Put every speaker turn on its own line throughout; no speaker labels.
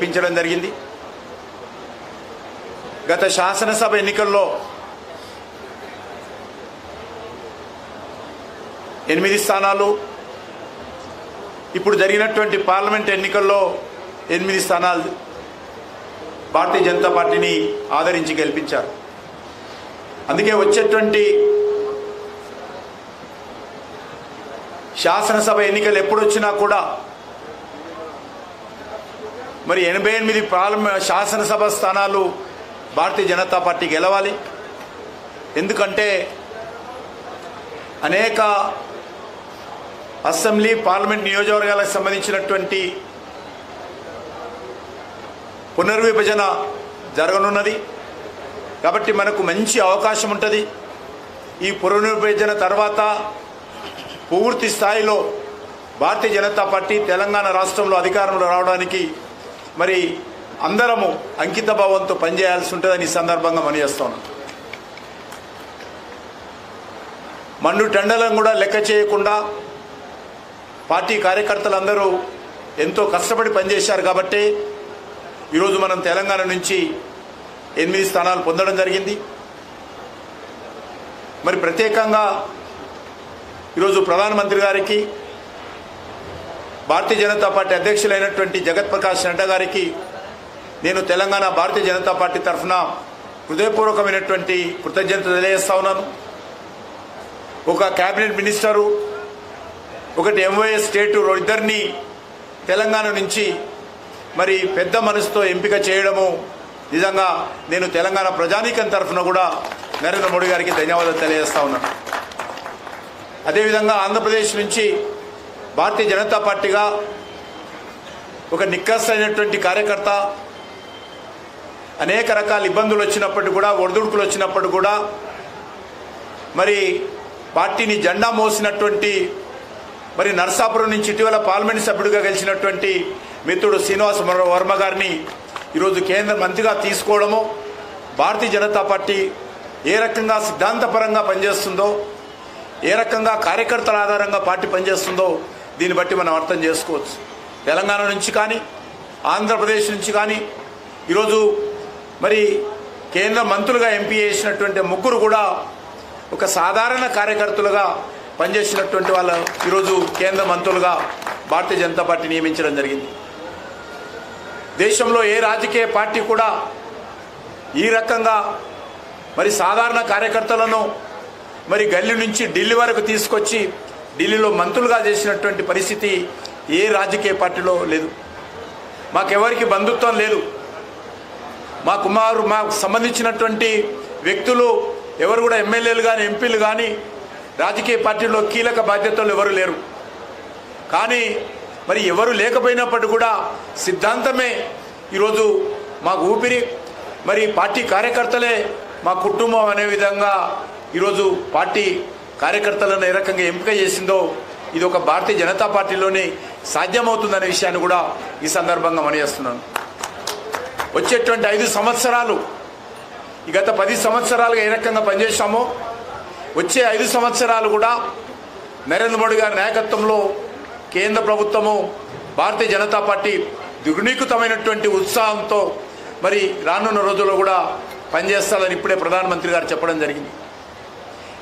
ఇప్పించడం జరిగింది. గత శాసనసభ ఎన్నికల్లో ఎనిమిది స్థానాలు ఇప్పుడు జరిగినటువంటి పార్లమెంట్ ఎన్నికల్లో ఎనిమిది స్థానాలు భారతీయ జనతా పార్టీని ఆదరించి గెలిపించారు. అందుకే వచ్చేటువంటి శాసనసభ ఎన్నికలు ఎప్పుడు వచ్చినా కూడా మరి ఎనభై ఎనిమిది పార్లమెంట్ శాసనసభ స్థానాలు భారతీయ జనతా పార్టీ గెలవాలి. ఎందుకంటే అనేక అసెంబ్లీ పార్లమెంట్ నియోజకవర్గాలకు సంబంధించినటువంటి పునర్విభజన జరగనున్నది. కాబట్టి మనకు మంచి అవకాశం ఉంటుంది. ఈ పునర్విభజన తర్వాత పూర్తి స్థాయిలో భారతీయ జనతా పార్టీ తెలంగాణ రాష్ట్రంలో అధికారంలో రావడానికి మరి అందరము అంకిత భావంతో పనిచేయాల్సి ఉంటుందని ఈ సందర్భంగా మనయేస్తున్నాం మన్ను టెండలను కూడా లెక్క చేయకుండా పార్టీ కార్యకర్తలందరూ ఎంతో కష్టపడి పనిచేశారు కాబట్టి ఈరోజు మనం తెలంగాణ నుంచి ఎనిమిది స్థానాలు పొందడం జరిగింది. మరి ప్రత్యేకంగా ఈరోజు ప్రధానమంత్రి గారికి భారతీయ జనతా పార్టీ అధ్యక్షులైనటువంటి జగత్ ప్రకాష్ నడ్డా గారికి నేను తెలంగాణ భారతీయ జనతా పార్టీ తరఫున హృదయపూర్వకమైనటువంటి కృతజ్ఞత తెలియజేస్తా ఉన్నాను. ఒక కేబినెట్ మినిస్టరు ఒకటి ఎంవైఎస్ స్టేటు ఇద్దరిని తెలంగాణ నుంచి మరి పెద్ద మనసుతో ఎంపిక చేయడము నిజంగా నేను తెలంగాణ ప్రజానీకం తరఫున కూడా నరేంద్ర మోడీ గారికి ధన్యవాదాలు తెలియజేస్తా ఉన్నాను. అదేవిధంగా ఆంధ్రప్రదేశ్ నుంచి భారతీయ జనతా పార్టీగా ఒక నిక్కసైనటువంటి కార్యకర్త అనేక రకాల ఇబ్బందులు వచ్చినప్పటికీ కూడా ఒడిదుడుకులు వచ్చినప్పుడు కూడా మరి పార్టీని జెండా మోసినటువంటి మరి నర్సాపురం నుంచి ఇటీవల పార్లమెంట్ సభ్యుడిగా గెలిచినటువంటి మిత్రుడు శ్రీనివాస వర్మ గారిని ఈరోజు కేంద్ర మంత్రిగా తీసుకోవడము భారతీయ జనతా పార్టీ ఏ రకంగా సిద్ధాంతపరంగా పనిచేస్తుందో ఏ రకంగా కార్యకర్తల ఆధారంగా పార్టీ పనిచేస్తుందో దీన్ని బట్టి మనం అర్థం చేసుకోవచ్చు. తెలంగాణ నుంచి కానీ ఆంధ్రప్రదేశ్ నుంచి కానీ ఈరోజు మరి కేంద్ర మంత్రులుగా ఎంపీ చేసినటువంటి ముగ్గురు కూడా ఒక సాధారణ కార్యకర్తలుగా పనిచేసినటువంటి వాళ్ళ ఈరోజు కేంద్ర మంత్రులుగా భారతీయ జనతా పార్టీ నియమించడం జరిగింది. దేశంలో ఏ రాజకీయ పార్టీ కూడా ఈ రకంగా మరి సాధారణ కార్యకర్తలను మరి గల్లీ నుంచి ఢిల్లీ వరకు తీసుకొచ్చి ఢిల్లీలో మంత్రులుగా చేసినటువంటి పరిస్థితి ఏ రాజకీయ పార్టీలో లేదు. మాకెవరికి బంధుత్వం లేదు. మా కుమారు మాకు సంబంధించినటువంటి వ్యక్తులు ఎవరు కూడా ఎమ్మెల్యేలు కానీ ఎంపీలు కానీ రాజకీయ పార్టీలో కీలక బాధ్యతలు ఎవరు లేరు. కానీ మరి ఎవరు లేకపోయినప్పటికీ కూడా సిద్ధాంతమే ఈరోజు మాకు ఊపిరి. మరి పార్టీ కార్యకర్తలే మా కుటుంబం అనే విధంగా ఈరోజు పార్టీ కార్యకర్తలను ఏ రకంగా ఎంపిక చేసిందో ఇది ఒక భారతీయ జనతా పార్టీలోనే సాధ్యమవుతుందనే విషయాన్ని కూడా ఈ సందర్భంగా మనయేస్తున్నాను వచ్చేటువంటి ఐదు సంవత్సరాలు ఈ గత పది సంవత్సరాలుగా ఏ రకంగా పనిచేశామో వచ్చే ఐదు సంవత్సరాలు కూడా నరేంద్ర మోడీ గారి నాయకత్వంలో కేంద్ర ప్రభుత్వము భారతీయ జనతా పార్టీ దుర్నీకృతమైనటువంటి ఉత్సాహంతో మరి రానున్న రోజుల్లో కూడా పనిచేస్తారని ఇప్పుడే ప్రధానమంత్రి గారు చెప్పడం జరిగింది.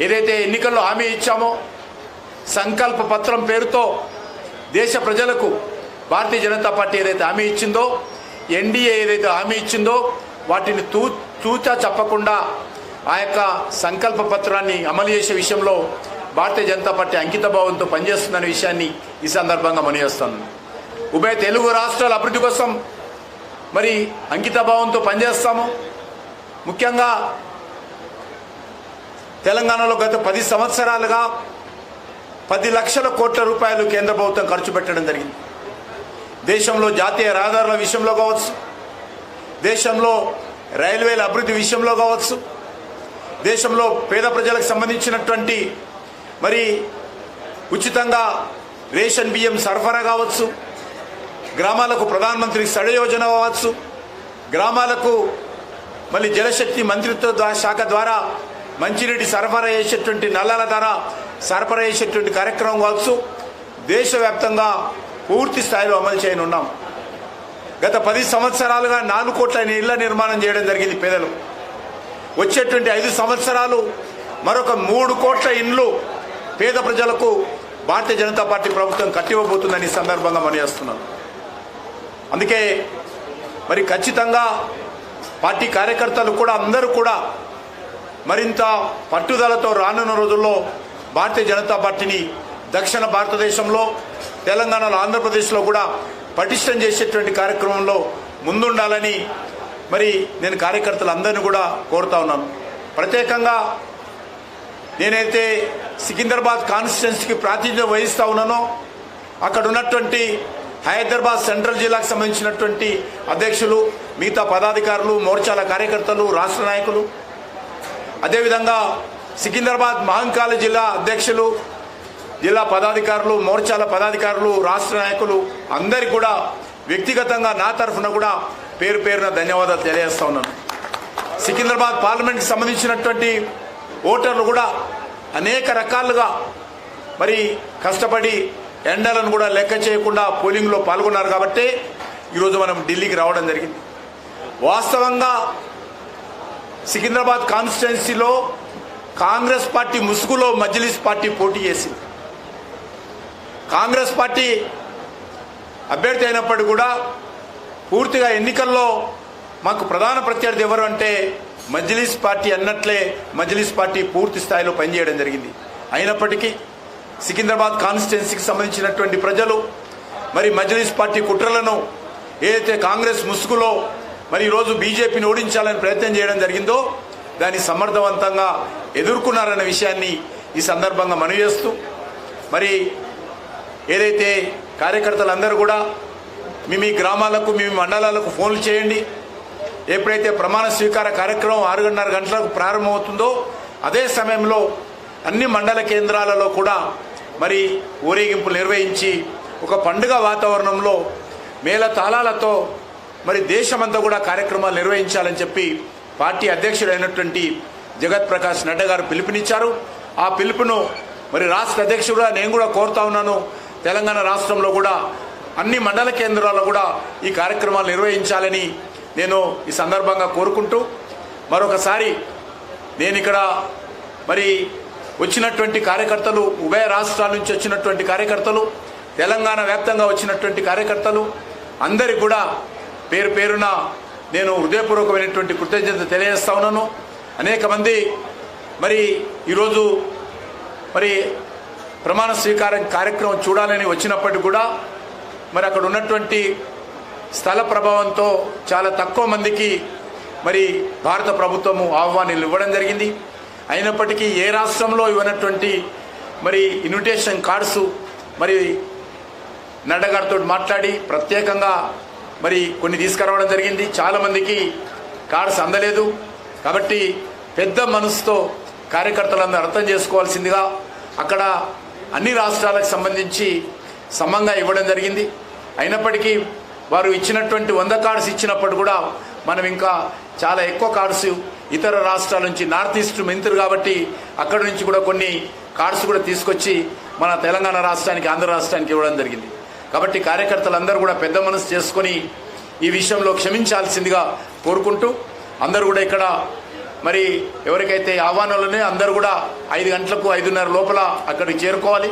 ఏదైతే ఎన్నికల్లో హామీ ఇచ్చామో సంకల్ప పత్రం పేరుతో దేశ ప్రజలకు భారతీయ జనతా పార్టీ ఏదైతే హామీ ఇచ్చిందో ఎన్డీఏ ఏదైతే హామీ ఇచ్చిందో వాటిని తూ తూచా చెప్పకుండా ఆ యొక్క సంకల్ప పత్రాన్ని అమలు చేసే విషయంలో భారతీయ జనతా పార్టీ అంకిత భావంతో పనిచేస్తుందనే విషయాన్ని ఈ సందర్భంగా మనయేస్తాను ఉభయ తెలుగు రాష్ట్రాల అభివృద్ధి కోసం మరి అంకిత భావంతో పనిచేస్తాము. ముఖ్యంగా తెలంగాణలో గత పది సంవత్సరాలుగా పది లక్షల కోట్ల రూపాయలు కేంద్ర ప్రభుత్వం ఖర్చు పెట్టడం జరిగింది. దేశంలో జాతీయ రహదారుల విషయంలో కావచ్చు దేశంలో రైల్వేల అభివృద్ధి విషయంలో కావచ్చు దేశంలో పేద ప్రజలకు సంబంధించినటువంటి మరి ఉచితంగా రేషన్ బియ్యం సరఫరా కావచ్చు గ్రామాలకు ప్రధానమంత్రి సడ యోజన కావచ్చు గ్రామాలకు మళ్ళీ జలశక్తి మంత్రిత్వ శాఖ ద్వారా మంచినీటి సరఫరా చేసేటువంటి నల్లల ధర సరఫరా చేసేటువంటి కార్యక్రమం కావచ్చు. దేశవ్యాప్తంగా పూర్తి స్థాయిలో అమలు చేయనున్నాం. గత పది సంవత్సరాలుగా నాలుగు కోట్ల ఇళ్ళ నిర్మాణం చేయడం జరిగింది పేదలు. వచ్చేటువంటి ఐదు సంవత్సరాలు మరొక మూడు కోట్ల ఇండ్లు పేద ప్రజలకు భారతీయ జనతా పార్టీ ప్రభుత్వం కట్టివ్వబోతుందని సందర్భంగా మనిచేస్తున్నాను అందుకే మరి ఖచ్చితంగా పార్టీ కార్యకర్తలు కూడా అందరూ కూడా మరింత పట్టుదలతో రానున్న రోజుల్లో భారతీయ జనతా పార్టీని దక్షిణ భారతదేశంలో తెలంగాణలో ఆంధ్రప్రదేశ్లో కూడా పటిష్టం చేసేటువంటి కార్యక్రమంలో ముందుండాలని మరి నేను కార్యకర్తలందరినీ కూడా కోరుతా ఉన్నాను. ప్రత్యేకంగా నేనైతే సికింద్రాబాద్ కాన్స్టిట్యున్సీకి ప్రాతినిధ్యం వహిస్తూ ఉన్నానో అక్కడ ఉన్నటువంటి హైదరాబాద్ సెంట్రల్ జిల్లాకు సంబంధించినటువంటి అధ్యక్షులు మిగతా పదాధికారులు మోర్చాల కార్యకర్తలు రాష్ట్ర నాయకులు అదేవిధంగా సికింద్రాబాద్ మహంకాళ జిల్లా అధ్యక్షులు జిల్లా పదాధికారులు మోర్చాల పదాధికారులు రాష్ట్ర నాయకులు అందరికి కూడా వ్యక్తిగతంగా నా తరఫున కూడా పేరు పేరున ధన్యవాదాలు తెలియజేస్తా ఉన్నాను. సికింద్రాబాద్ పార్లమెంట్కి సంబంధించినటువంటి ఓటర్లు కూడా అనేక రకాలుగా మరి కష్టపడి ఎండలను కూడా లెక్క చేయకుండా పోలింగ్లో పాల్గొన్నారు కాబట్టి ఈరోజు మనం ఢిల్లీకి రావడం జరిగింది. వాస్తవంగా సికింద్రాబాద్ కాన్స్టిట్యున్సీలో కాంగ్రెస్ పార్టీ ముసుగులో మజ్లిస్ పార్టీ పోటీ చేసింది. కాంగ్రెస్ పార్టీ అభ్యర్థి అయినప్పటికీ కూడా పూర్తిగా ఎన్నికల్లో మాకు ప్రధాన ప్రత్యర్థి ఎవరు అంటే మజ్లిస్ పార్టీ అన్నట్లే మజ్లిస్ పార్టీ పూర్తి స్థాయిలో పనిచేయడం జరిగింది. అయినప్పటికీ సికింద్రాబాద్ కాన్స్టిట్యున్సీకి సంబంధించినటువంటి ప్రజలు మరి మజ్లిస్ పార్టీ కుట్రలను ఏదైతే కాంగ్రెస్ ముసుగులో మరి ఈరోజు బీజేపీని ఓడించాలని ప్రయత్నం చేయడం జరిగిందో దాన్ని సమర్థవంతంగా ఎదుర్కొన్నారన్న విషయాన్ని ఈ సందర్భంగా మనవి చేస్తూ మరి ఏదైతే కార్యకర్తలందరూ కూడా మీ మీ గ్రామాలకు మీ మండలాలకు ఫోన్లు చేయండి. ఎప్పుడైతే ప్రమాణ స్వీకార కార్యక్రమం ఆరున్నర గంటలకు ప్రారంభమవుతుందో అదే సమయంలో అన్ని మండల కేంద్రాలలో కూడా మరి ఊరేగింపులు నిర్వహించి ఒక పండుగ వాతావరణంలో మేళతాళాలతో మరి దేశమంతా కూడా కార్యక్రమాలు నిర్వహించాలని చెప్పి పార్టీ అధ్యక్షుడైనటువంటి జగత్ ప్రకాష్ నడ్డా గారు పిలుపునిచ్చారు. ఆ పిలుపును మరి రాష్ట్ర అధ్యక్షుడుగా నేను కూడా కోరుతా ఉన్నాను. తెలంగాణ రాష్ట్రంలో కూడా అన్ని మండల కేంద్రాల్లో కూడా ఈ కార్యక్రమాలు నిర్వహించాలని నేను ఈ సందర్భంగా కోరుకుంటూ మరొకసారి నేను ఇక్కడ మరి వచ్చినటువంటి కార్యకర్తలు ఉభయ రాష్ట్రాల నుంచి వచ్చినటువంటి కార్యకర్తలు తెలంగాణ వ్యాప్తంగా వచ్చినటువంటి కార్యకర్తలు అందరికి కూడా పేరు పేరున నేను హృదయపూర్వకమైనటువంటి కృతజ్ఞత తెలియజేస్తా ఉన్నాను. అనేక మంది మరి ఈరోజు మరి ప్రమాణ స్వీకారం కార్యక్రమం చూడాలని వచ్చినప్పటికీ కూడా మరి అక్కడ ఉన్నటువంటి స్థల ప్రభావంతో చాలా తక్కువ మందికి మరి భారత ప్రభుత్వము ఆహ్వానాలు ఇవ్వడం జరిగింది. అయినప్పటికీ ఏ రాష్ట్రంలో ఇవ్వనటువంటి మరి ఇన్విటేషన్ కార్డ్స్ మరి నడ్డగారితో మాట్లాడి ప్రత్యేకంగా మరి కొన్ని తీసుకురావడం జరిగింది. చాలామందికి కార్డ్స్ అందలేదు. కాబట్టి పెద్ద మనసుతో కార్యకర్తలందరూ అర్థం చేసుకోవాల్సిందిగా అక్కడ అన్ని రాష్ట్రాలకు సంబంధించి సమంగా ఇవ్వడం జరిగింది. అయినప్పటికీ వారు ఇచ్చినటువంటి వంద కార్డ్స్ ఇచ్చినప్పుడు కూడా మనం ఇంకా చాలా ఎక్కువ కార్డ్స్ ఇతర రాష్ట్రాల నుంచి నార్త్ ఈస్ట్ మెంతులు కాబట్టి అక్కడ నుంచి కూడా కొన్ని కార్డ్స్ కూడా తీసుకొచ్చి మన తెలంగాణ రాష్ట్రానికి ఆంధ్ర రాష్ట్రానికి ఇవ్వడం జరిగింది. కాబట్టి కార్యకర్తలందరూ కూడా పెద్ద మనసు చేసుకొని ఈ విషయంలో క్షమించాల్సిందిగా కోరుకుంటూ అందరూ కూడా ఇక్కడ మరి ఎవరికైతే ఆహ్వానాలు అందరూ కూడా ఐదు గంటలకు ఐదున్నర లోపల అక్కడికి చేరుకోవాలి.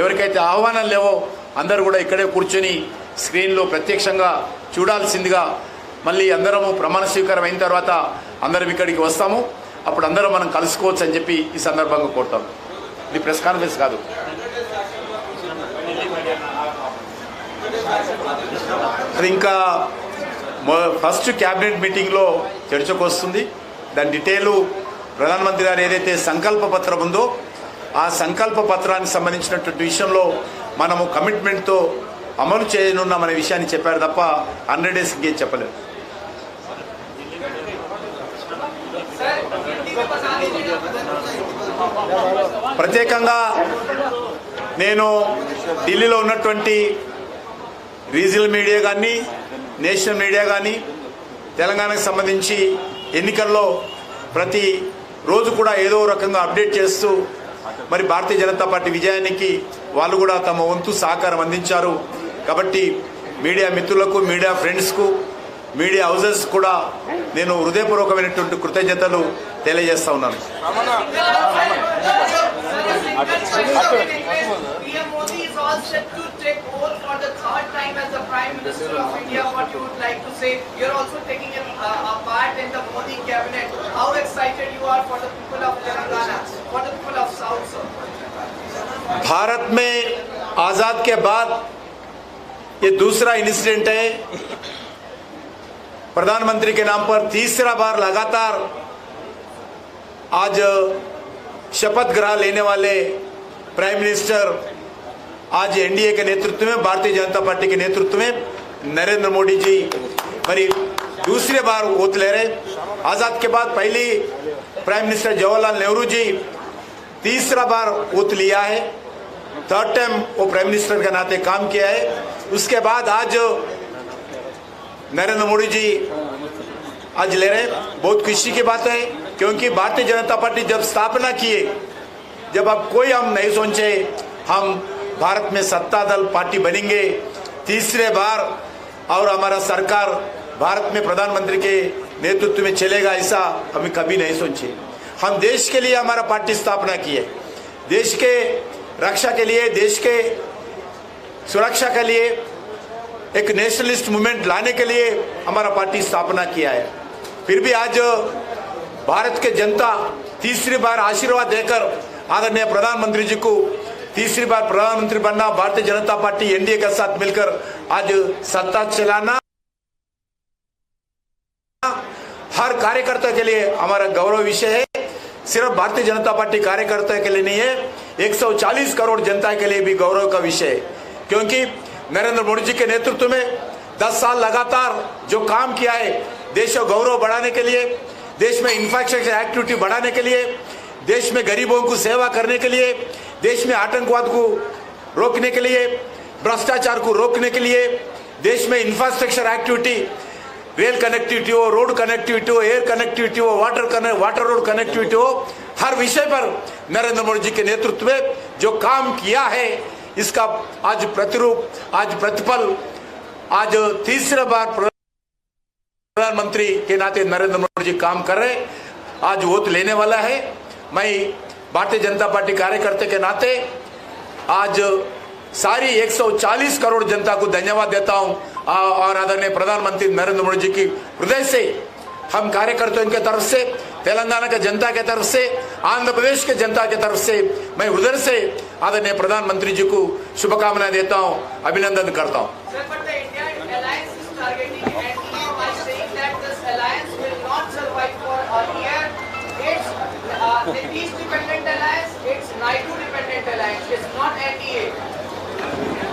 ఎవరికైతే ఆహ్వానాలు లేవో అందరూ కూడా ఇక్కడే కూర్చొని స్క్రీన్లో ప్రత్యక్షంగా చూడాల్సిందిగా మళ్ళీ అందరము ప్రమాణ స్వీకారం అయిన తర్వాత అందరం ఇక్కడికి వస్తాము. అప్పుడు అందరం మనం కలుసుకోవచ్చు అని చెప్పి ఈ సందర్భంగా కోరుతాం. ఇది ప్రెస్ కాన్ఫరెన్స్ కాదు. అది ఇంకా ఫస్ట్ క్యాబినెట్ మీటింగ్లో చర్చకు వస్తుంది దాని డీటెయిల్ ప్రధానమంత్రి గారు ఏదైతే సంకల్ప పత్రం ఉందో ఆ సంకల్ప పత్రానికి సంబంధించినటువంటి విషయంలో మనము కమిట్మెంట్తో అమలు చేయనున్నామనే విషయాన్ని చెప్పారు తప్ప హండ్రెడ్ డేస్ ఇంకేం చెప్పలేదు. ప్రత్యేకంగా నేను ఢిల్లీలో ఉన్నటువంటి రీజనల్ మీడియా కానీ నేషనల్ మీడియా కానీ తెలంగాణకు సంబంధించి ఎన్నికల్లో ప్రతి రోజు కూడా ఏదో రకంగా అప్డేట్ చేస్తూ మరి భారతీయ జనతా పార్టీ విజయానికి వాళ్ళు కూడా తమ వంతు సహకారం అందించారు. కాబట్టి మీడియా మిత్రులకు మీడియా ఫ్రెండ్స్కు మీడియా హౌజెస్ కూడా నేను హృదయపూర్వకమైనటువంటి కృతజ్ఞతలు తెలియజేస్తా ఉన్నాను.
All set to take over for the third time as the Prime Minister of India. What you would like to say? You're also taking a, a part in the Modi cabinet. How excited you are for the people of Telangana, for the people of South? Sir?
Bharat में आज़ाद के बाद ये दूसरा incident है प्रधानमंत्री के नाम पर तीसरा बार लगातार आज शपथ ग्रह लेने वाले प्राइम मिनिस्टर आज एनडीए के नेतृत्व में, भारतीय जनता पार्टी के नेतृत्व में नरेंद्र मोदी जी मरी दूसरी बार वोट ले रहे आज़ाद के बाद पहली प्राइम मिनिस्टर जवाहरलाल नेहरू जी तीसरा बार वोट लिया है। थर्ड टाइम वो प्राइम मिनिस्टर के नाते काम किया है। उसके बाद आज नरेंद्र मोदी जी आज ले रहे बहुत खुशी की बात है, क्योंकि भारतीय जनता पार्टी जब स्थापना किए, जब अब कोई हम नहीं सोचे, हम भारत में सत्ता दल पार्टी बनेंगे। तीसरे बार और हमारा सरकार भारत में प्रधानमंत्री के नेतृत्व में चलेगा, ऐसा हमें कभी नहीं सोचे। हम देश के लिए हमारा पार्टी स्थापना की है। देश के रक्षा के लिए, देश के सुरक्षा के लिए, एक नेशनलिस्ट मूवमेंट लाने के लिए हमारा पार्टी स्थापना किया है। फिर भी आज भारत के जनता तीसरी बार आशीर्वाद देकर आदरणीय प्रधानमंत्री जी को तीसरी बार प्रधानमंत्री बनना, भारतीय जनता पार्टी, एनडीए के साथ मिलकर आज सत्ता चलाना। हर कार्यकर्ता के लिए हमारा गौरव विषय है। सिर्फ़ भारतीय जनता पार्टी कार्यकर्ता के लिए नहीं है 140 करोड़ जनता के लिए भी गौरव का विषय है। क्योंकि नरेंद्र मोदी जी के नेतृत्व में 10 साल लगातार जो काम किया है, देश का गौरव बढ़ाने के लिए, देश में इंफ्रास्ट्रक्चर एक्टिविटी बढ़ाने के लिए, देश में गरीबों को सेवा करने के लिए देश में आतंकवाद को रोकने के लिए, भ्रष्टाचार को रोकने के लिए, देश में इंफ्रास्ट्रक्चर एक्टिविटी रेल कनेक्टिविटी हो रोड कनेक्टिविटी हो एयर कनेक्टिविटी हो वाटर कने वाटर रोड कनेक्टिविटी हो, हर विषय पर नरेंद्र मोदी जी के नेतृत्व में जो काम किया है, इसका आज प्रतिरूप, आज प्रतिफल, आज तीसरा बार प्रधानमंत्री के नाते नरेंद्र मोदी जी काम कर रहे। आज वोट लेने वाला है मैं भारतीय जनता पार्टी कार्यकर्ता के नाते आज सारी 140 करोड़ जनता को धन्यवाद देता हूँ। और आदरणीय प्रधानमंत्री नरेंद्र मोदी जी की हृदय से, हम कार्यकर्ताओं की तरफ़ से, तेलंगाना के जनता के तरफ़ से, आंध्र प्रदेश के जनता के तरफ़ से, मैं हृदय से आदरणीय प्रधानमंत्री जी को शुभकामनाएँ देता हूँ, अभिनंदन करता हूँ।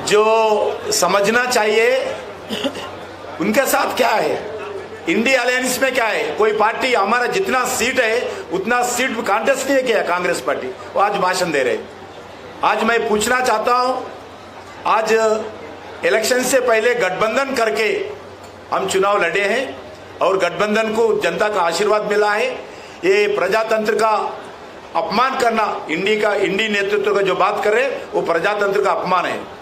जो समझना चाहिए, उनके साथ क्या है? इंडिया अलायंस में क्या है? कोई पार्टी, हमारा जितना सीट है, उतना सीट कांटेस्ट नहीं किया कांग्रेस पार्टी? वो आज भाषण दे रहे आज मैं पूछना चाहता हूँ, आज इलेक्शन से पहले गठबंधन करके हम चुनाव लड़े हैं और गठबंधन को जनता का आशीर्वाद मिला है। ये प्रजातंत्र का अपमान करना, इंडी का, इंडी नेतृत्व का जो बात कर, वो प्रजातंत्र का अपमान है।